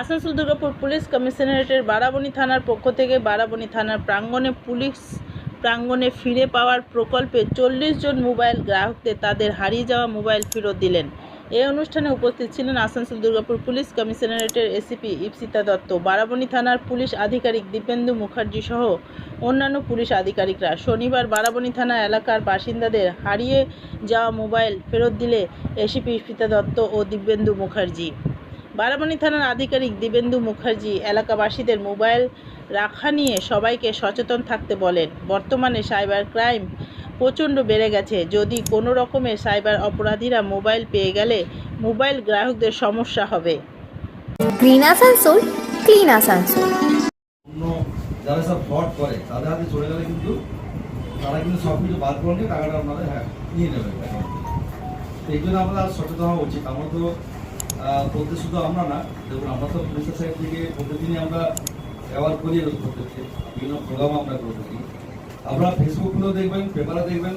Asansol Durgapur police কমিশনারেটের বারাবণী থানার পক্ষ থেকে বারাবণী থানার প্রাঙ্গণে পুলিশ প্রাঙ্গণে ফিরে পাওয়ার প্রকল্পে চল্লিশ জন মোবাইল গ্রাহকদের তাদের হারিয়ে যাওয়া মোবাইল ফেরত দিলেন। এই অনুষ্ঠানে উপস্থিত ছিলেন আসানসোল দুর্গাপুর পুলিশ কমিশনারেটের এসিপি ইপসিতা দত্ত, বারাবণী থানার পুলিশ আধিকারিক দীপেন্দু মুখার্জি সহ অন্যান্য পুলিশ আধিকারিকরা। শনিবার বারাবণী থানা এলাকার বাসিন্দাদের হারিয়ে যাওয়া মোবাইল ফেরত দিলে এসিপি ইপসিতা দত্ত ও দিব্যেন্দু মুখার্জি। বারাবণী থানার আধিকারিক দিবেন্দু মুখার্জি এলাকাবাসীদের মোবাইল রাখা নিয়ে সবাইকে সচেতন থাকতে বলেন। বর্তমানে সাইবার ক্রাইম প্রচণ্ড বেড়ে গেছে। যদি কোনো রকমের সাইবার অপরাধীরা মোবাইল পেয়ে গেলে মোবাইল গ্রাহকদের সমস্যা হবে। Green Asansol clean Asansol. যারা সব ফ্রড করে তাদের হাতে চলে গেলে কিন্তু তারা কিন্তু সব কিছু বাদ করে নিয়ে টাকাটা আপনাদের হ্যাঁ নিয়ে নেবে। এই জন্য আমাদের আরও সচেতন হওয়া উচিত। আমরা তো বলতে শুধু আমরা না দেখুন আমরা তো পুলিশের সাইড থেকে প্রতিদিনই আমরা ব্যবহার করি এরকম প্রত্যেককে বিভিন্ন প্রোগ্রাম আমরা করে থাকি। আপনারা ফেসবুকগুলো দেখবেন, পেপারে দেখবেন,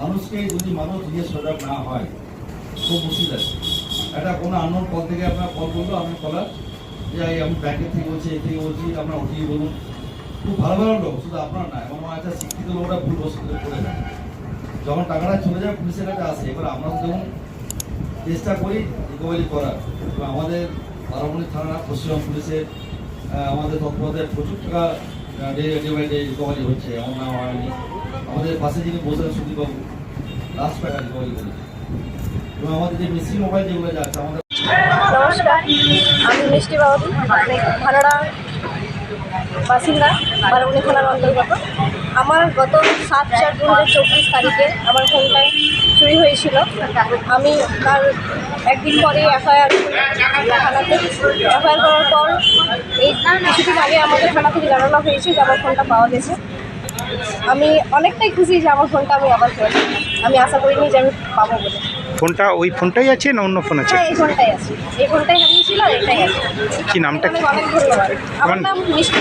মানুষকে যদি মানুষ নিজে সজাগ না হয়, খুব মুশকিল আছে। একটা কোনো আননোন কল থেকে আপনার কল করল, আমি কলার যে আমি ব্যাংকের থেকে বলছি, এই থেকে বলছি, আপনার ওটিপি বলুন। খুব ভালো ভালো লোক, শুধু আপনার না, এবং একটা শিক্ষিত লোকরা ভুল বস্তু করে দেয় যখন টাকাটা চলে যায়, পুলিশের কাছে আসে, এবার আমরা যখন চেষ্টা করি রিকভারি করার। আমাদের বারামণি থানা পশ্চিমবঙ্গ পুলিশের আমাদের তৎপরদের প্রচুর টাকা নমস্কার, আমি মিষ্টি বাবু ভালোড়া বাসিন্দা বারাবণী থানার অন্তর্গত। আমার গত সাত, চার দু হাজার চব্বিশ তারিখে আমার ফোনটায় চুরি হয়েছিল। আমি তার একদিন পরে এফআইআর থানাতে এফআইআর করার পর এই কিছুদিন আগে আমাদের থানা থেকে জানানো হয়েছে যে আমার ফোনটা পাওয়া গেছে। আমি অনেকটাই খুশি যে আমার ফোনটা আমি আবার পেলাম। আমি আশা করিনি যে আমি পাবো বলে। ফোনটা ওই ফোনটাই আছে না অন্য ফোন আছে? হ্যাঁ এই ফোনটাই আছে। এই ফোনটাই হারিয়েছিল আর এটাই আছে। কি নামটা? কি অনেক ধন্যবাদ। আমার নাম মিষ্টি